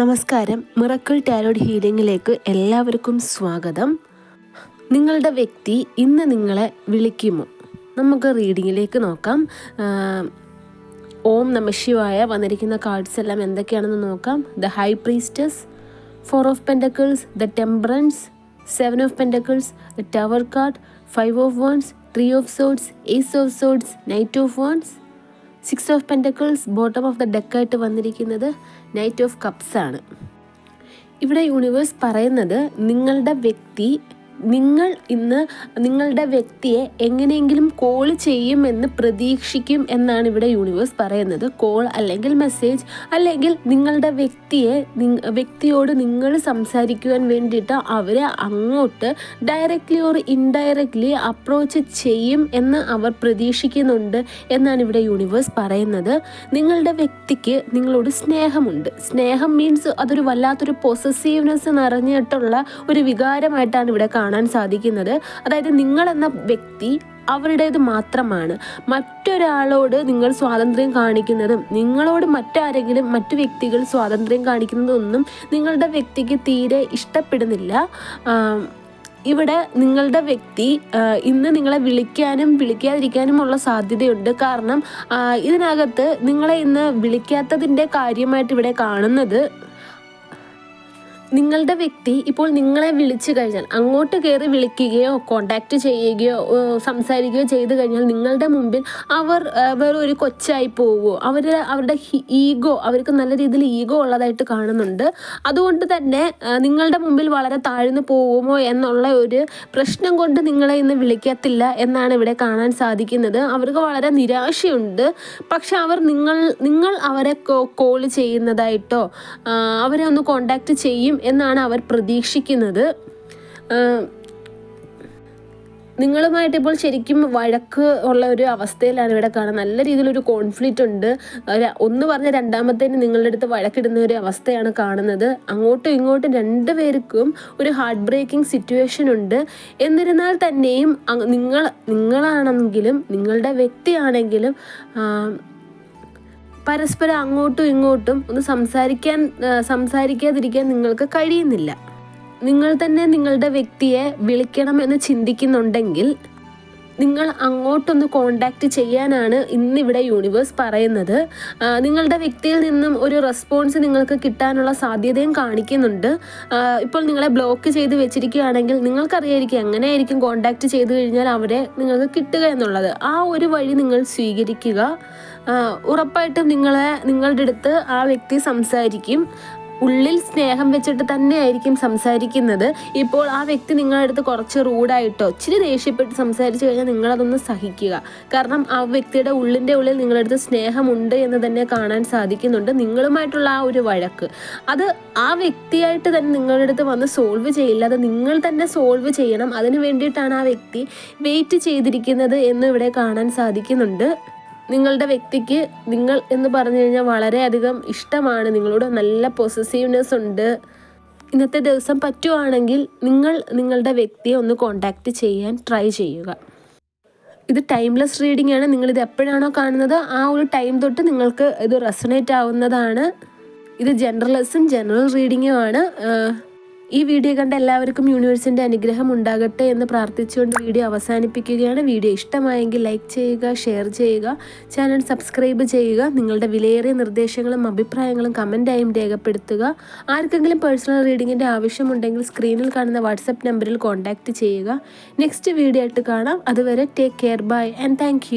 നമസ്കാരം. Miracle tarot ഹീലിംഗിലേക്ക് എല്ലാവർക്കും സ്വാഗതം. നിങ്ങളുടെ വ്യക്തി ഇന്ന് നിങ്ങളെ വിളിക്കുമോ? നമുക്ക് റീഡിങ്ങിലേക്ക് നോക്കാം. ഓം നമശിവായ വന്നിരിക്കുന്ന കാർഡ്സ് എല്ലാം എന്തൊക്കെയാണെന്ന് നോക്കാം. The high priestess four of pentacles the temperance seven of pentacles the tower card five of wands three of swords ace of swords knight of wands six of pentacles bottom of the ഡെക്കായിട്ട് വന്നിരിക്കുന്നത് knight of cups ആണ് ഇവിടെ universe പറയുന്നത് നിങ്ങളുടെ വ്യക്തി നിങ്ങൾ ഇന്ന് നിങ്ങളുടെ വ്യക്തിയെ എങ്ങനെയെങ്കിലും കോൾ ചെയ്യുമെന്ന് പ്രതീക്ഷിക്കും എന്നാണ് ഇവിടെ യൂണിവേഴ്സ് പറയുന്നത്. കോൾ അല്ലെങ്കിൽ മെസ്സേജ് അല്ലെങ്കിൽ നിങ്ങളുടെ വ്യക്തിയെ വ്യക്തിയോട് നിങ്ങൾ സംസാരിക്കുവാൻ വേണ്ടിയിട്ട് അവരെ അങ്ങോട്ട് ഡയറക്റ്റ്ലി ഓർ ഇൻഡയറക്റ്റ്ലി അപ്രോച്ച് ചെയ്യും എന്ന് അവർ പ്രതീക്ഷിക്കുന്നുണ്ട് എന്നാണ് ഇവിടെ യൂണിവേഴ്സ് പറയുന്നത്. നിങ്ങളുടെ വ്യക്തിക്ക് നിങ്ങളോട് സ്നേഹമുണ്ട്. സ്നേഹം മീൻസ് അതൊരു വല്ലാത്തൊരു പൊസസീവ്നെസ് നിറഞ്ഞിട്ടുള്ള ഒരു വികാരമായിട്ടാണ് ഇവിടെ കാണാൻ സാധിക്കുന്നത്. അതായത് നിങ്ങൾ എന്ന വ്യക്തി അവരുടേത് മാത്രമാണ്. മറ്റൊരാളോട് നിങ്ങൾ സ്വാതന്ത്ര്യം കാണിക്കുന്നതും നിങ്ങളോട് മറ്റാരെങ്കിലും മറ്റു വ്യക്തികൾ സ്വാതന്ത്ര്യം കാണിക്കുന്നതൊന്നും നിങ്ങളുടെ വ്യക്തിക്ക് തീരെ ഇഷ്ടപ്പെടുന്നില്ല. ഇവിടെ നിങ്ങളുടെ വ്യക്തി ഇന്ന് നിങ്ങളെ വിളിക്കാനും വിളിക്കാതിരിക്കാനുമുള്ള സാധ്യതയുണ്ട്. കാരണം ഇതിനകത്ത് നിങ്ങളെ ഇന്ന് വിളിക്കാത്തതിന്റെ കാര്യമായിട്ട് ഇവിടെ കാണുന്നത് നിങ്ങളുടെ വ്യക്തി ഇപ്പോൾ നിങ്ങളെ വിളിച്ചു കഴിഞ്ഞാൽ അങ്ങോട്ട് കയറി വിളിക്കുകയോ കോണ്ടാക്ട് ചെയ്യുകയോ സംസാരിക്കുകയോ ചെയ്തു കഴിഞ്ഞാൽ നിങ്ങളുടെ മുമ്പിൽ അവർ വേറൊരു കൊച്ചായി പോവുമോ അവർ അവരുടെ ഈഗോ അവർക്ക് നല്ല രീതിയിൽ ഈഗോ ഉള്ളതായിട്ട് കാണുന്നുണ്ട്. അതുകൊണ്ട് തന്നെ നിങ്ങളുടെ മുമ്പിൽ വളരെ താഴ്ന്നു പോകുമോ എന്നുള്ള ഒരു പ്രശ്നം കൊണ്ട് നിങ്ങളെ ഇന്ന് വിളിക്കത്തില്ല എന്നാണ് ഇവിടെ കാണാൻ സാധിക്കുന്നത്. അവർക്ക് വളരെ നിരാശയുണ്ട്. പക്ഷെ അവർ നിങ്ങൾ നിങ്ങൾ അവരെ കോൾ ചെയ്യുന്നതായിട്ടോ അവരെ ഒന്ന് കോണ്ടാക്ട് ചെയ്യും എന്നാണ് അവർ പ്രതീക്ഷിക്കുന്നത്. നിങ്ങളുമായിട്ട് ഇപ്പോൾ ശരിക്കും വഴക്ക് ഉള്ള ഒരു അവസ്ഥയിലാണ് ഇവിടെ കാണുന്നത്. നല്ല രീതിയിലൊരു കോൺഫ്ലിക്റ്റ് ഉണ്ട്. ഒന്ന് പറഞ്ഞ രണ്ടാമത്തേന് നിങ്ങളുടെ അടുത്ത് വഴക്കിടുന്ന ഒരു അവസ്ഥയാണ് കാണുന്നത്. അങ്ങോട്ടും ഇങ്ങോട്ടും രണ്ട് പേർക്കും ഒരു ഹാർട്ട് ബ്രേക്കിംഗ് സിറ്റുവേഷൻ ഉണ്ട്. എന്നിരുന്നാൽ തന്നെയും നിങ്ങൾ നിങ്ങളാണെങ്കിലും നിങ്ങളുടെ വ്യക്തിയാണെങ്കിലും പരസ്പരം അങ്ങോട്ടും ഇങ്ങോട്ടും ഒന്ന് സംസാരിക്കാൻ സംസാരിക്കാതിരിക്കാൻ നിങ്ങൾക്ക് കഴിയുന്നില്ല. നിങ്ങൾ തന്നെ നിങ്ങളുടെ വ്യക്തിയെ വിളിക്കണമെന്ന് ചിന്തിക്കുന്നുണ്ടെങ്കിൽ നിങ്ങൾ അങ്ങോട്ടൊന്ന് കോണ്ടാക്ട് ചെയ്യാനാണ് ഇന്നിവിടെ യൂണിവേഴ്സ് പറയുന്നത്. നിങ്ങളുടെ വ്യക്തിയിൽ നിന്നും ഒരു റെസ്പോൺസ് നിങ്ങൾക്ക് കിട്ടാനുള്ള സാധ്യതയും കാണിക്കുന്നുണ്ട്. ഇപ്പോൾ നിങ്ങളെ ബ്ലോക്ക് ചെയ്ത് വെച്ചിരിക്കുകയാണെങ്കിൽ നിങ്ങൾക്കറിയായിരിക്കും എങ്ങനെയായിരിക്കും കോണ്ടാക്ട് ചെയ്ത് കഴിഞ്ഞാൽ അവരെ നിങ്ങൾക്ക് കിട്ടുക എന്നുള്ളത്. ആ ഒരു വഴി നിങ്ങൾ സ്വീകരിക്കുക. ഉറപ്പായിട്ടും നിങ്ങളെ നിങ്ങളുടെ അടുത്ത് ആ വ്യക്തി സംസാരിക്കും. ഉള്ളിൽ സ്നേഹം വെച്ചിട്ട് തന്നെയായിരിക്കും സംസാരിക്കുന്നത്. ഇപ്പോൾ ആ വ്യക്തി നിങ്ങളുടെ അടുത്ത് കുറച്ച് റൂഡായിട്ടോ ഇച്ചിരി ദേഷ്യപ്പെട്ട് സംസാരിച്ചു കഴിഞ്ഞാൽ നിങ്ങളതൊന്ന് സഹിക്കുക. കാരണം ആ വ്യക്തിയുടെ ഉള്ളിന്റെ ഉള്ളിൽ നിങ്ങളുടെ അടുത്ത് സ്നേഹമുണ്ട് എന്ന് തന്നെ കാണാൻ സാധിക്കുന്നുണ്ട്. നിങ്ങളുമായിട്ടുള്ള ആ ഒരു വഴക്ക്. അത് ആ വ്യക്തിയായിട്ട് തന്നെ നിങ്ങളുടെ അടുത്ത് വന്ന് സോൾവ് ചെയ്യില്ല. അത് നിങ്ങൾ തന്നെ സോൾവ് ചെയ്യണം. അതിന് വേണ്ടിയിട്ടാണ് ആ വ്യക്തി വെയിറ്റ് ചെയ്തിരിക്കുന്നത് എന്ന് ഇവിടെ കാണാൻ സാധിക്കുന്നുണ്ട്. നിങ്ങളുടെ വ്യക്തിക്ക് നിങ്ങൾ എന്ന് പറഞ്ഞു കഴിഞ്ഞാൽ വളരെയധികം ഇഷ്ടമാണ്. നിങ്ങളോട് നല്ല പൊസസീവ്നെസ് ഉണ്ട്. ഇന്നത്തെ ദിവസം പറ്റുവാണെങ്കിൽ നിങ്ങൾ നിങ്ങളുടെ വ്യക്തിയെ ഒന്ന് കോണ്ടാക്റ്റ് ചെയ്യാൻ ട്രൈ ചെയ്യുക. ഇത് ടൈംലെസ് റീഡിംഗ് ആണ്. നിങ്ങളിത് എപ്പോഴാണോ കാണുന്നത് ആ ഒരു ടൈം തൊട്ട് നിങ്ങൾക്ക് ഇത് റെസണേറ്റ് ആവുന്നതാണ്. ഇത് ജനറലസും ജനറൽ റീഡിങ്ങും ആണ്. ആഹ് ഈ വീഡിയോ കണ്ട എല്ലാവർക്കും യൂണിവേഴ്സിന്റെ അനുഗ്രഹം ഉണ്ടാകട്ടെ എന്ന് പ്രാർത്ഥിച്ചുകൊണ്ട് വീഡിയോ അവസാനിപ്പിക്കുകയാണ്. വീഡിയോ ഇഷ്ടമായെങ്കിൽ ലൈക്ക് ചെയ്യുക ഷെയർ ചെയ്യുക ചാനൽ സബ്സ്ക്രൈബ് ചെയ്യുക നിങ്ങളുടെ വിലയേറിയ നിർദ്ദേശങ്ങളും അഭിപ്രായങ്ങളും കമന്റായും രേഖപ്പെടുത്തുക. ആർക്കെങ്കിലും പേഴ്സണൽ റീഡിങ്ങിന്റെ ആവശ്യമുണ്ടെങ്കിൽ സ്ക്രീനിൽ കാണുന്ന വാട്സപ്പ് നമ്പറിൽ കോൺടാക്റ്റ് ചെയ്യുക. നെക്സ്റ്റ് വീഡിയോ ആയിട്ട് കാണാം. അതുവരെ take care bye and thank